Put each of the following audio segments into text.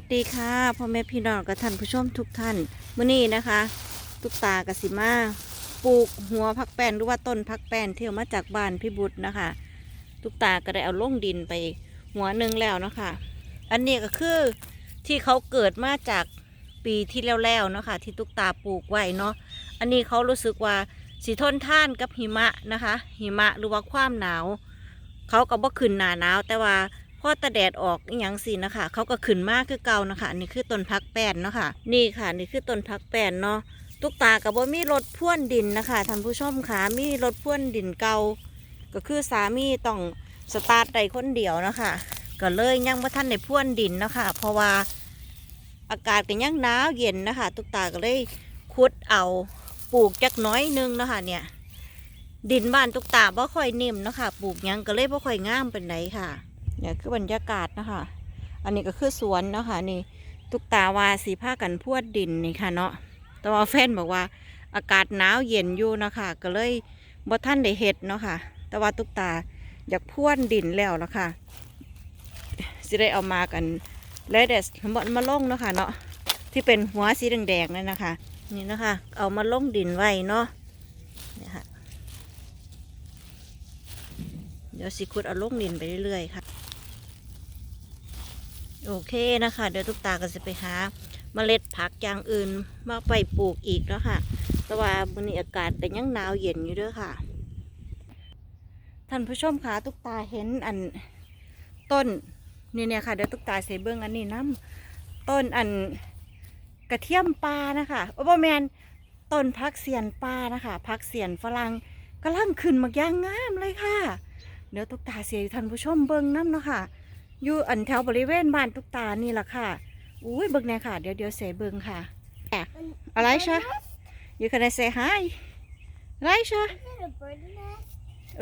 สดีค่ะพ่อแม่พี่น้องกับท่านผู้ชมทุกท่านมื้อนี้นะคะ ตุกตากสิมาปลูกหัวพักแป้นหรือว่าต้นพักแป้นที่เอามาจากบ้านพี่บุตรนะคะ ตุกตาก็ได้เอาลงดินไปหัวหนึ่งแล้วนะคะ อันนี้ก็คือที่เขาเกิดมาจากปีที่แล้วๆเนาะคะที่ตุกตาปลูกไว้เนาะอันนี้เขารู้สึกว่าสีทนท่านกับหิมะนะคะ หิมะหรือว่าความหนาว เขาก็บ่ขึ้นหนาหนาวแต่ว่า พอตะแดดออกอย่างสินะคะ เขาก็ขึ้นมากคือเก่านะคะอันนี่คือต้นพักแป้นเนาะค่ะ นี่ค่ะ นี่คือต้นพักแป้นเนาะตุกตากับบ่มีรถพ่วนดินนะคะท่านผู้ชมค่ะมีรถพ่วนดินเก่าก็คือสามีต้องสตาร์ทได้คนเดียวนะคะก็เลยยังบ่ทันได้พ่วนดินนะคะเพราะว่าอากาศก็ยังหนาวเย็นนะคะตุกตาก็เลยขุดเอาปลูกจักน้อยนึงนะคะเนี่ย ดินบ้านตุกตาบ่ค่อยนิ่มเนาะค่ะปลูกยังก็เลยบ่ค่อยงามเป็นไดค่ะ เนี่ยคือบรรยากาศนะคะ อันนี้ก็คือสวนเนาะคะ่ะนี่ตุกตาวาสีผ้ากันพวดดินนี่ค่ะเนาะแต่ว่าแฟนบอกว่าอากาศหนาวเย็นอยู่เนาะคะก็เลยบ่ท่านได้เฮ็ดเนาะค่ะ แต่ว่าตุกตาอยากพ่วนดินแล้วแล้วค่ะสิได้เอามากันแล้วเดสมันมาลงเนาะค่ะเนาะที่เป็นหัวสีแดงๆนั่นนะคะ นี่นะคะ เอามาลงดินไว้เนาะเนี่ยค่ะเดี๋ยวสิคุดเอาลงดินไปเรื่อยๆค่ะ โอเคนะคะ เดี๋ยวทุกตาก็จะไปหาเมล็ดผักอย่างอื่นมาไปปลูกอีกแล้วค่ะ แต่ว่าวันนี้อากาศก็ยังหนาวเย็นอยู่ด้วยค่ะ ท่านผู้ชมคะทุกตาเห็นอันต้นนี่เนี่ยค่ะเดี๋ยวทุกตาเสเบิ้งอันนี้น้ำต้นอันกระเทียมปลานะคะโอ้บแมนต้นพักเสียนปลานะคะพักเสียนฝรั่งกำลังขึ้นมากย่างงามเลยค่ะ เดี๋ยวตุกตาเสียท่านผู้ชมเบิ่งน้ำเนาะค่ะ อยู่อันแถวบริเวณบ้านตุกตานี่แหละค่ะ อุ้ยเบิ่งแน่ค่ะ เดี๋ยวเดี๋ยวเสเบิ่งค่ะ อะไรชะ you can say hi อะไรชะ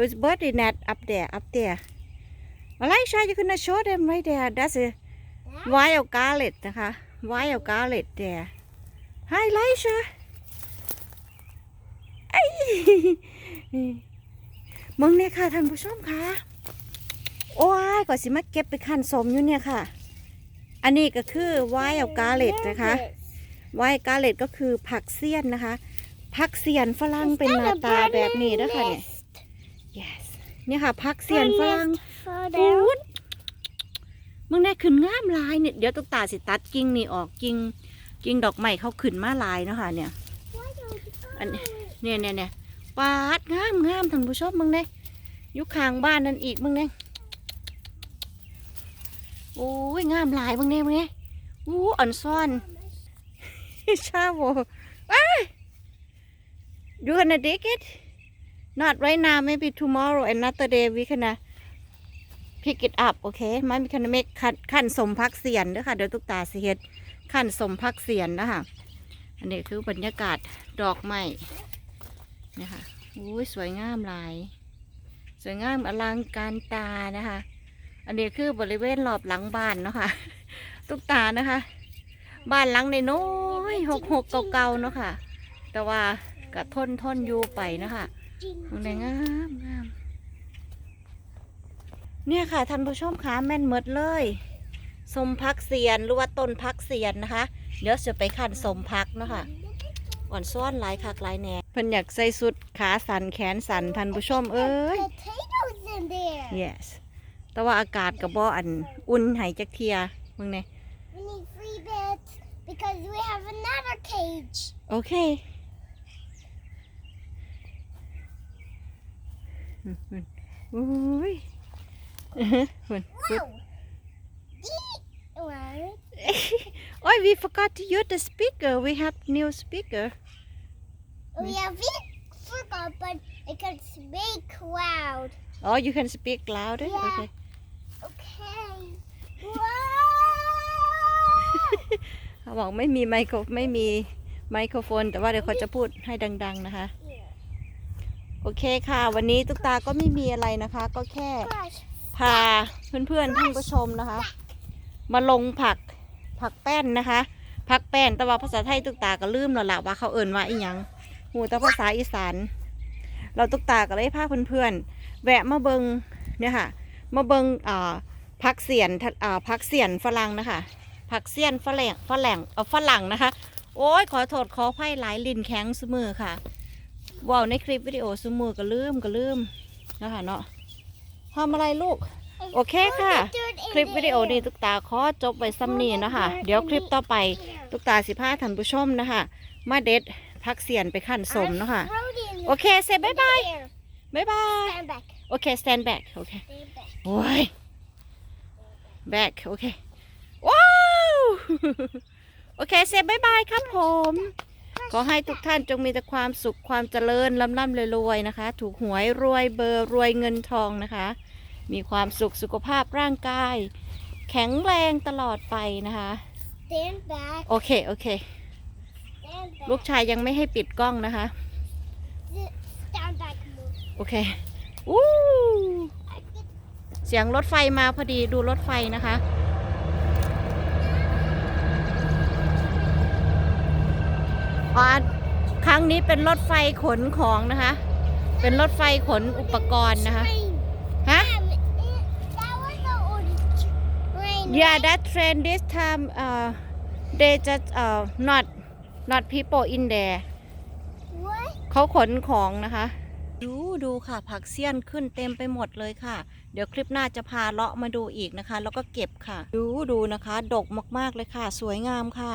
it's birdie net up there up there อะไรชะ you can show them right there that's a wild garlic นะคะ wild garlic there hi ไรชะไอ้มึงเนี่ยค่ะท่านผู้ชมค่ะ โอ้ยก่อนสิมาเก็บไปคันสมอยู่เนี่ยค่ะ อันนี้ก็คือไวเอากาเลตนะคะไวน์กาเลตก็คือผักเสี้ยนนะคะผักเสียนฝรั่งเป็นหน้าตาแบบนี้นะคะเนี่ย yes เนี่ยค่ะผักเสียนฝรั่งฟูดมึงได้ขึ้นงามลายเนี่ยเดี๋ยวตุ๊กตาสิตัดกิ่งนี่ออกกิ่งกิ่งดอกไม้เขาขึ้นมาลายเนาะค่ะเนี่ยอันเนี่ยเนี่ยเนี่ยปาดงามงามท่านผู้ชมมึงเนี่ยอยู่ข้างบ้านนั่นอีกมึงเนี่ย โอ้ยงามหลายมึงเนี่ยมึงเนี่ยอู้อ่อนซ่อนชาโวว้าย you gonna dig it not right now maybe tomorrow another day we gonna pick it up โอเคมันมีคันเมกขั้นขันสมพักเสียนด้วยค่ะเดี๋ยวตุกตาเสิเฮ็ดขั้นสมพักเสียนนะคะอันนี้คือบรรยากาศดอกไม้นี่ยค่ะอุ้ยสวยงามหลาย สวยงามอลังการตานะคะ อันนี้คือบริเวณรอบหลังบ้านเนาะค่ะ ตุกตานะคะ บ้านหลังในน้อยหกหกเก่าๆเนาะค่ะ แต่ว่าก็ทนทนอยู่ไปนะคะตรงไหนงามงามเนี่ยค่ะท่านผู้ชมคะแม่นเมดเลยสมพักเสียนหรือว่าต้นพักเสียนนะคะ เดี๋ยวจะไปขันสมพักเนาะค่ะอ่อนซ้อนหลายคักหลายแหน่เพิ่นอยากใส่สุดขาสันแขนสันท่านผู้ชมเอ้ย potatoes in there. yes แต่ว่าอากาศกับบ่อันอุ่นใหายจักเทียมึงเนี่ย We need three beds because we have another cage. โอเคอืมอืมอุ้ยอื้อหือหุ่น Wow. Eat one. Oh, we forgot to use the speaker. We have new speaker. We have it forgot, but it can speak loud. Oh, you can speak louder. Yeah. Okay. เขาบอกไม่มีไมโครไม่มีไมโครโฟน แต่ว่าเดี๋ยวเขาจะพูดให้ดัง ๆนะคะ โอเคค่ะ วันนี้ตุ๊กตาก็ไม่มีอะไรนะคะ ก็แค่พาเพื่อนๆท่านผู้ชมนะคะ มาลงผักผักแป้นนะคะผักแป้นแต่ว่าภาษาไทยตุ๊กตาก็ลืมแล้วล่ะว่าเขาเอิ่นว่าอีหยังหูแต่ภาษาอีสานเราตุ๊กตาก็เลยพาเพื่อนๆแวะมาเบิงเนี่ยค่ะมาเบิงอ่า ผักเสียนทะอ่าผักเสียนฝรั่งนะคะผักเสี้ยนฝรั่งฝรั่งเออฝรั่งนะคะ โอ้ยขอโทษขอไพ่หลายลินแข็งเสมอค่ะว่าวในคลิปวิดีโอเสมอก็ลืมก็ลืมนะคะเนาะทำอะไรลูก โอเคค่ะ คลิปวิดีโอนี้ตุกตาขอจบไว้ซ้ำนี้นะคะ เดี๋ยวคลิปต่อไปตุกตาสิพาท่านผู้ชมนะคะ มาเด็ดพักเสียนไปขั้นสมเนาะคะโอเคเซบายบายบายบาย Stand back. โอเค stand back โอเค Stand back. โอ้ย back โอเค ว้าว โอเค เซบายบายครับผม ขอให้ทุกท่านจงมีแต่ความสุขความเจริญร่ำร่ำรวยๆนะคะ ถูกหวยรวยเบอร์รวยเงินทองนะคะ มีความสุขสุขภาพร่างกาย แข็งแรงตลอดไปนะคะ Stand back. โอเค โอเค Stand back. ลูกชายยังไม่ให้ปิดกล้องนะคะ Stand back more. โอเค อู้ เสียงรถไฟมาพอดีดูรถไฟนะคะอ๋อครั้งนี้เป็นรถไฟขนของนะคะ เป็นรถไฟขนอุปกรณ์นะคะ Train. ฮะ Mom, it, that was the old train. Yeah that train this time uh they just uh not not people in there What? เขาขนของนะคะ ดูดูค่ะผักเสี้ยนขึ้นเต็มไปหมดเลยค่ะ เดี๋ยวคลิปหน้าจะพาเลาะมาดูอีกนะคะ แล้วก็เก็บค่ะ ดูดูนะคะ ดกมากๆเลยค่ะ สวยงามค่ะ